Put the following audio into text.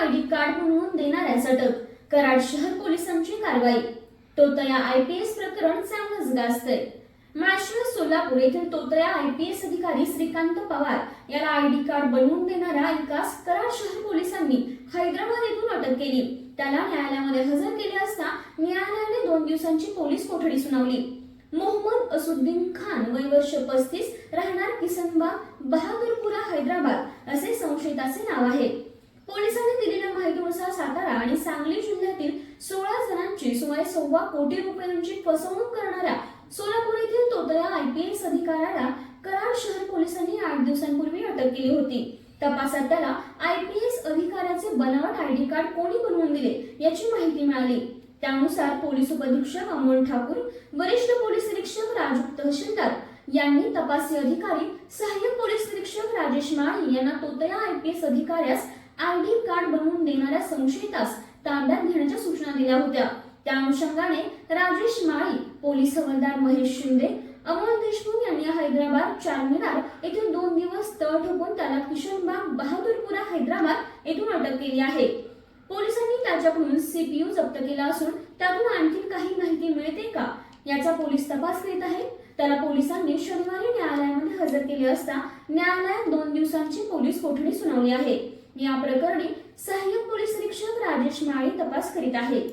ID card म्हणून देणाऱ्यास अटक कराड शहर पोलिसांची कारवाई. तोतया आयपीएस प्रकरण चांगलंच गाजतंय. माळशिव सोलापूर येथील तोतया आयपीएस अधिकारी श्रीकांत पवार याला आयडी कार्ड बनवून देणाऱ्या एकास कराड शहर पोलिसांनी हैदराबाद येथून अटक केली. त्याला न्यायालयामध्ये हजर केले असता न्यायालयाने दोन दिवसांची पोलीस कोठडी सुनावली. मोहम्मद असुद्दीन खान वय वर्ष पस्तीस राहणार किसनबाग बहादूरपुरा हैदराबाद असे संशयिताचे नाव आहे. पोलिसांनी दिलेल्या माहितीनुसार सातारा आणि सांगली जिल्ह्यातील सोळा जणांची सुमारे सव्वा कोटी रुपयांची फसवणूक करणाऱ्या सोलापूर येथील तोतया आय पी एस अधिकाऱ्याला कराड शहर पोलिसांनी आठ दिवसांपूर्वी अटक केली होती. तपासात त्याला आय पी एस अधिकाऱ्याचे बनावट आयडी कार्ड कोणी बनवून दिले याची माहिती मिळाली. त्यानुसार पोलीस उपअधीक्षक अमोल ठाकूर वरिष्ठ पोलीस निरीक्षक राजू तहसीलदार यांनी तपासी अधिकारी सहाय्यक पोलीस निरीक्षक राजेश माळी यांना तोतया आय पी एस अधिकाऱ्यास आयडी कार्ड बनवून देणाऱ्या संशयितास ताब्यात घेण्याच्या सूचना दिल्या होत्या. त्या अनुषंगाने राजेश माळी पोलीस हवालदार महेश शिंदे अमोल देशमुख यांनी हैदराबाद चारमिनार येथून दोन दिवस तळ ठोकून त्याला किशनबाग बहादूरपुरा हैदराबाद येथून अटक केली आहे. पोलिसांनी त्याच्याकडून सीपीयू जप्त केला असून त्यातून आणखी काही माहिती मिळते का? याचा पोलीस तपास करीत आहे त्याला पोलिसांनी शनिवारी न्यायालयामध्ये हजर केले असता न्यायालयात दोन दिवसांची पोलीस कोठडी सुनावली आहे. या प्रकरणी सहाय्यक पोलीस निरीक्षक राजेश माळी तपास करीत आहेत.